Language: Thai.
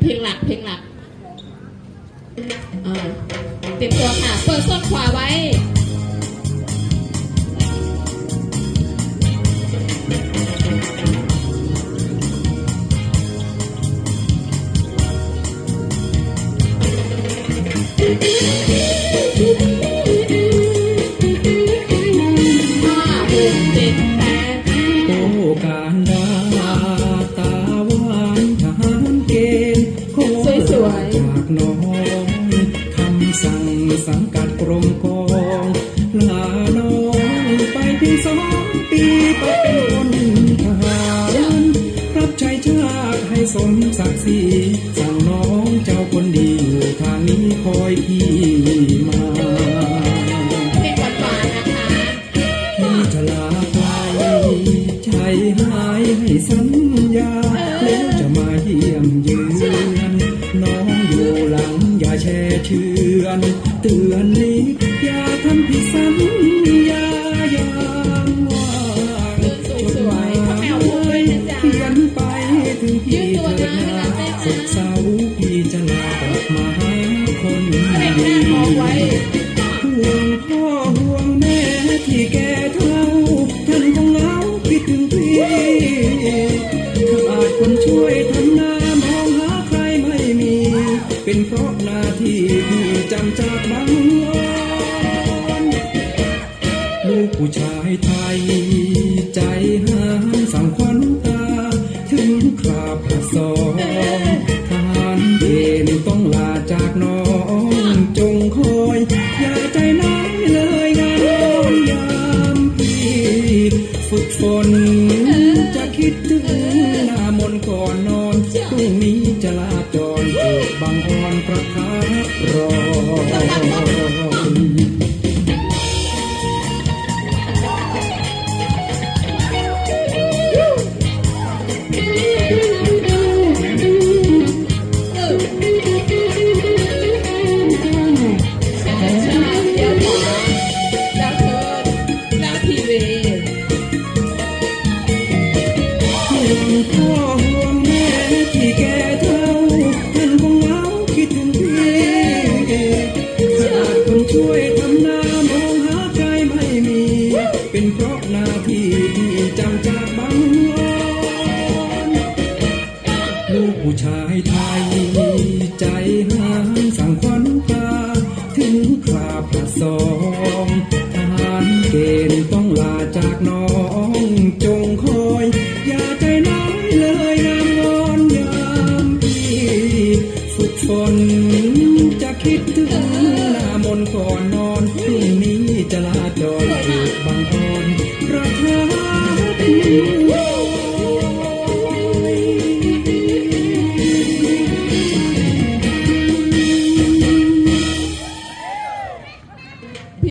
เพลงหลัก เพลงหลักเตรียมตัวค่ะ เปิดส้นขวาไว้โอ้การด มกองลาน้องไปเพียงสองปีไปเป็นคนทหารรับใช้ชาติให้สมศักดิ์ศรีสั่งน้องเจ้าคนดีอยู่ทางนี้คอยพี่มาเพลงหวานๆนะคะพี่จะลาไปใจหายให้สัญญาแล้วจะมาเยี่ยมเยือน แช่เชือนเตือนนิดอย่าทำผิดสัญญายามว่างจดหมายเขียนไปถึงพี่เถิดนาสุขเศร้าพี่จะลากลับมาหาคนดีห่วงพ่อห่วงแม่ที่แก่เท่าท่านคงเหงาคิดถึงพี่ขาดคนช่วยทำนามองหาใครไม่มี เป็นเพราะ พี่จากบางวันลูกผู้ชายไทย ใจหานสั่งควันตา ถึงคราบผสมทหารเกณฑ์ต้องลาจากน้องจงคอย อย่าใจน้อยเลยงานน้องยามพี่ฝึกฝนจะคิดถึงหน้ามนก่อนนอนพรุ่งนี้จะลาจรเกิดบางอ่อนประทับรอ ช้ เป็นเพราะหน้าที่ที่จำจากบางวันลูกผู้ชายไทยใจหานสั่งควันตาถึงคราบผสมทหารเกณฑ์ต้องลาจากน้องจงคอย อย่าใจน้อยเลยงามงอนยามพี่ฝึกฝนจะคิดถึงหน้ามนก่อนนอนพรุ่งนี้จะลาจรเกิดบาง Yeah.